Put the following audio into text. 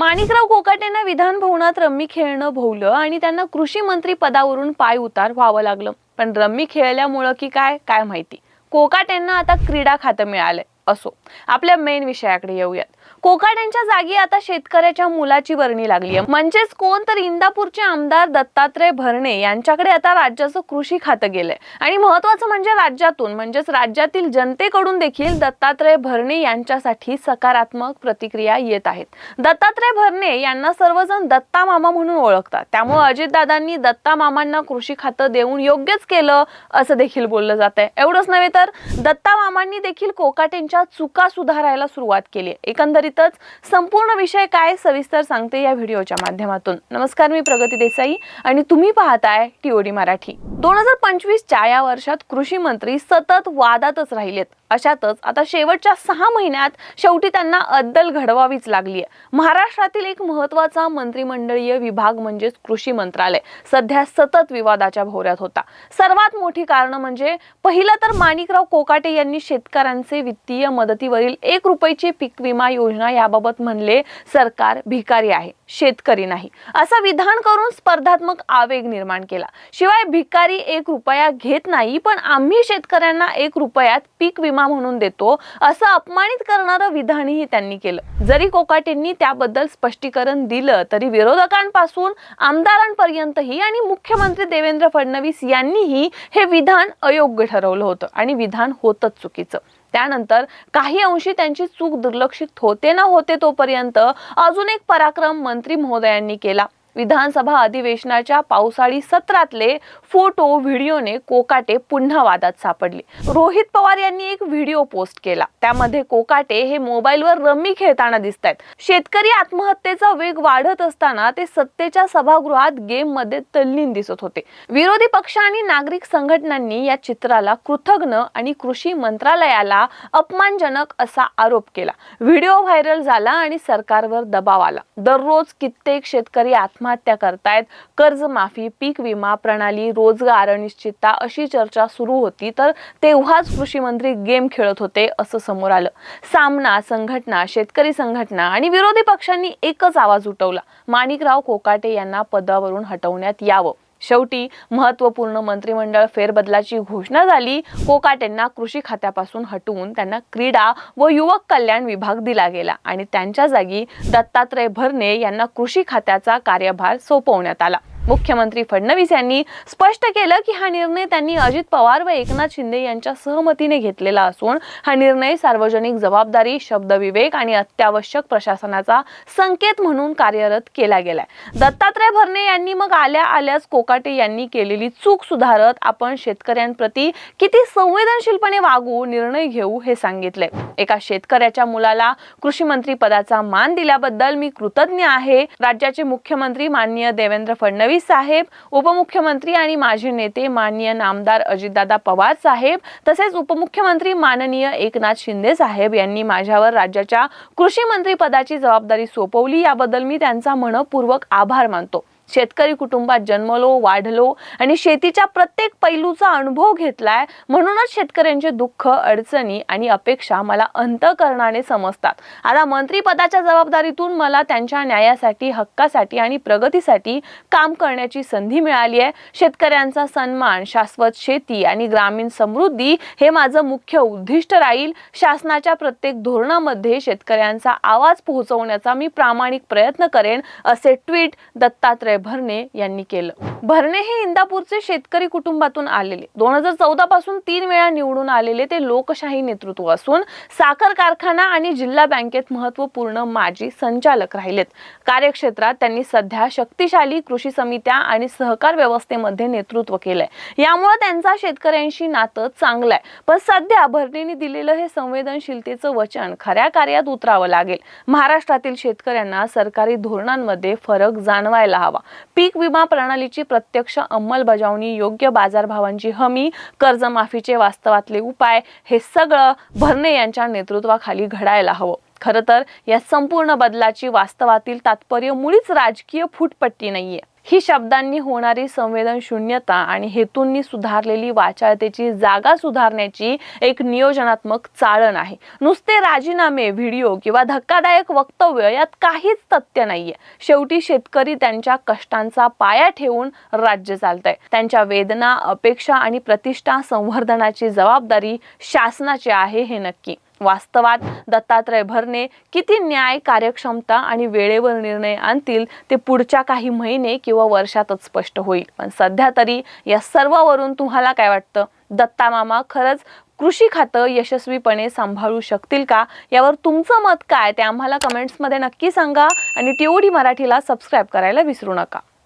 माणिकराव कोकाटेंना विधान भवनात रम्मी खेळणं भोवलं आणि त्यांना कृषी मंत्री पदावरून पाय उतार व्हावं लागलं. पण रम्मी खेळल्यामुळं की काय काय माहिती? कोकाटेंना आता क्रीडा खातं मिळालंय असो. आपल्या मेन विषयाकडे येऊयात. कोकाट्यांच्या जागी आता शेतकऱ्याच्या मुलाची वर्णी लागली आहे. म्हणजेच कोण तर इंदापूरचे आमदार दत्तात्रय भरणे यांच्याकडे आता राज्याचं कृषी खातं गेलंय. आणि महत्वाचं म्हणजे राज्यातून म्हणजेच राज्यातील जनतेकडून देखील दत्तात्रय भरणे यांच्यासाठी सकारात्मक प्रतिक्रिया येत आहेत. दत्तात्रय भरणे यांना सर्वजण दत्ता मामा म्हणून ओळखतात. त्यामुळे अजितदादांनी दत्ता मामांना कृषी खातं देऊन योग्यच केलं असं देखील बोललं जात आहे. एवढंच नव्हे तर दत्ता मामांनी देखील कोकाटेंच्या चुका सुधारायला सुरुवात केली एकंदरीत एकंदरीतच संपूर्ण विषय काय सविस्तर सांगते या व्हिडिओच्या माध्यमातून. नमस्कार मी प्रगती देसाई आणि तुम्ही पाहताय टीओडी मराठी. दोन हजार पंचवीसच्या या वर्षात कृषी मंत्री सतत वादातच राहिलेत. अशातच आता शेवटच्या सहा महिन्यात शेवटी त्यांना अद्दल घडवावीच लागली आहे महाराष्ट्रातील एक महत्त्वाचा मंत्रिमंडळीय विभाग म्हणजेच कृषी मंत्रालय. सध्या सतत विवादाच्या भोवऱ्यात होता. सर्वात मोठी कारण म्हणजे पहिलं तर माणिकराव कोकाटे यांनी शेतकऱ्यांचे वित्तीय मदतीवरील एक रुपयाची पीक विमा योजना याबाबत म्हणले सरकार भिकारी आहे शेतकरी नाही. असं विधान करून स्पर्धात्मक आवेग निर्माण केला. शिवाय भिकारी एक रुपया घेत नाही पण आम्ही शेतकऱ्यांना एक रुपयात पीक विमा म्हणून देतो असं अपमानित करणारं विधानही त्यांनी केलं. जरी कोकाटेंनी त्याबद्दल स्पष्टीकरण दिलं तरी विरोधकांपासून आमदारांपर्यंतही आणि मुख्यमंत्री देवेंद्र फडणवीस यांनीही हे विधान अयोग्य ठरवलं होतं. आणि विधान होतच चुकीचं. त्यानंतर काही अंशी त्यांची चूक दुर्लक्षित होते ना होते तोपर्यंत अजून एक पराक्रम मंत्री महोदयांनी केला. विधानसभा अधिवेशनाच्या पावसाळी सत्रातले फोटो व्हिडिओने कोकाटे पुन्हा वादात सापडले. रोहित पवार यांनी एक व्हिडिओ पोस्ट केला. त्यामध्ये कोकाटे हे मोबाईलवर रम्मी खेळताना दिसत आहेत शेतकरी आत्महत्येचा वेग वाढत असताना ते सत्तेच्या सभागृहात गेममध्ये तल्लीन दिसत होते. विरोधी पक्ष आणि नागरिक संघटनांनी या चित्राला कृतज्ञ आणि कृषी मंत्रालयाला अपमानजनक असा आरोप केला. व्हिडिओ व्हायरल झाला आणि सरकारवर दबाव आला. दररोज कित्येक शेतकरी आत्महत्या करतायत. कर्जमाफी पीक विमा प्रणाली रोजगार अनिश्चितता अशी चर्चा सुरू होती तर तेव्हाच कृषी मंत्री गेम खेळत होते असं समोर आलं. सामना संघटना शेतकरी संघटना आणि विरोधी पक्षांनी एकच आवाज उठवला. माणिकराव कोकाटे यांना पदावरून हटवण्यात यावं. शेवटी महत्त्वपूर्ण मंत्रिमंडळ फेरबदलाची घोषणा झाली. कोकाटेंना कृषी खात्यापासून हटवून त्यांना क्रीडा व युवक कल्याण विभाग दिला गेला आणि त्यांच्या जागी दत्तात्रय भरणे यांना कृषी खात्याचा कार्यभार सोपवण्यात आला. मुख्यमंत्री फडणवीस यांनी स्पष्ट केलं की हा निर्णय त्यांनी अजित पवार व एकनाथ शिंदे यांच्या सहमतीने घेतलेला असून हा निर्णय सार्वजनिक जबाबदारी शब्दविवेक आणि अत्यावश्यक प्रशासनाचा संकेत म्हणून कार्यरत केला गेलाय. दत्तात्रय भरणे यांनी मग आल्या आल्याच कोकाटे यांनी केलेली चूक सुधारत आपण शेतकऱ्यांप्रती किती संवेदनशीलपणे वागू निर्णय घेऊ हे सांगितले. एका शेतकऱ्याच्या मुलाला कृषी मंत्री पदाचा मान दिल्याबद्दल मी कृतज्ञ आहे. राज्याचे मुख्यमंत्री माननीय देवेंद्र फडणवीस साहेब उपमुख्यमंत्री आणि माजी नेते माननीय नामदार अजितदादा पवार साहेब तसेच उपमुख्यमंत्री माननीय एकनाथ शिंदे साहेब यांनी माझ्यावर राज्याच्या कृषी मंत्री पदाची जबाबदारी सोपवली. याबद्दल मी त्यांचा मनपूर्वक आभार मानतो. शेतकरी कुटुंबात जन्मलो वाढलो आणि शेतीच्या प्रत्येक पैलूचा अनुभव घेतलाय म्हणूनच शेतकऱ्यांचे दुःख अडचणी आणि अपेक्षा मला अंतकरणाने समजतात. आता मंत्रीपदाच्या जबाबदारीतून मला त्यांच्या न्यायासाठी हक्कासाठी आणि प्रगतीसाठी काम करण्याची संधी मिळाली आहे. शेतकऱ्यांचा सन्मान शाश्वत शेती आणि ग्रामीण समृद्धी हे माझं मुख्य उद्दिष्ट राहील. शासनाच्या प्रत्येक धोरणामध्ये शेतकऱ्यांचा आवाज पोहोचवण्याचा मी प्रामाणिक प्रयत्न करेन असे ट्विट दत्तात्रय भरणे यांनी केलं. भरणे हे इंदापूरचे शेतकरी कुटुंबातून आलेले. दोन हजार चौदा पासून तीन वेळा निवडून आलेले ते लोकशाही नेतृत्व असून साखर कारखाना आणि जिल्हा बँकेत महत्त्वपूर्ण माजी संचालक राहिलेत. कार्यक्षेत्रात त्यांनी सध्या शक्तिशाली कृषी समित्या आणि सहकार व्यवस्थेमध्ये नेतृत्व केलंय. यामुळे त्यांचा शेतकऱ्यांशी नातं चांगलं आहे पण सध्या भरणेने दिलेलं हे संवेदनशीलतेचं वचन खऱ्या कार्यात उतरावं लागेल. महाराष्ट्रातील शेतकऱ्यांना सरकारी धोरणांमध्ये फरक जाणवायला हवा. पीक विमा प्रणालीची प्रत्यक्ष अंमलबजावणी योग्य बाजारभावांची हमी कर्जमाफीचे वास्तवातले उपाय हे सगळं भरणे यांच्या नेतृत्वाखाली घडायला हवं. खरं तर या संपूर्ण बदलाची वास्तवातील तात्पर्य मुळीच राजकीय फुटपट्टी नाहीये. ही शब्दांनी होणारी संवेदन शून्यता आणि हेतूंनी सुधारलेली वाचाळतेची जागा सुधारण्याची एक नियोजनात्मक चाळण आहे. नुसते राजीनामे व्हिडिओ किंवा धक्कादायक वक्तव्य यात काहीच तथ्य नाहीये. शेवटी शेतकरी त्यांच्या कष्टांचा पाया ठेवून राज्य चालतंय. त्यांच्या वेदना अपेक्षा आणि प्रतिष्ठा संवर्धनाची जबाबदारी शासनाची आहे हे नक्की. वास्तवात दत्तात्रय भरणे किती न्याय कार्यक्षमता आणि वेळेवर निर्णय आणतील ते पुढच्या काही महिने किंवा वर्षातच स्पष्ट होईल. पण सध्या तरी या सर्वावरून तुम्हाला काय वाटतं? दत्ता मामा खरंच कृषी खातं यशस्वीपणे सांभाळू शकतील का? यावर तुमचं मत काय? ते आम्हाला कमेंट्समध्ये नक्की सांगा आणि टीओडी मराठीला सबस्क्राईब करायला विसरू नका.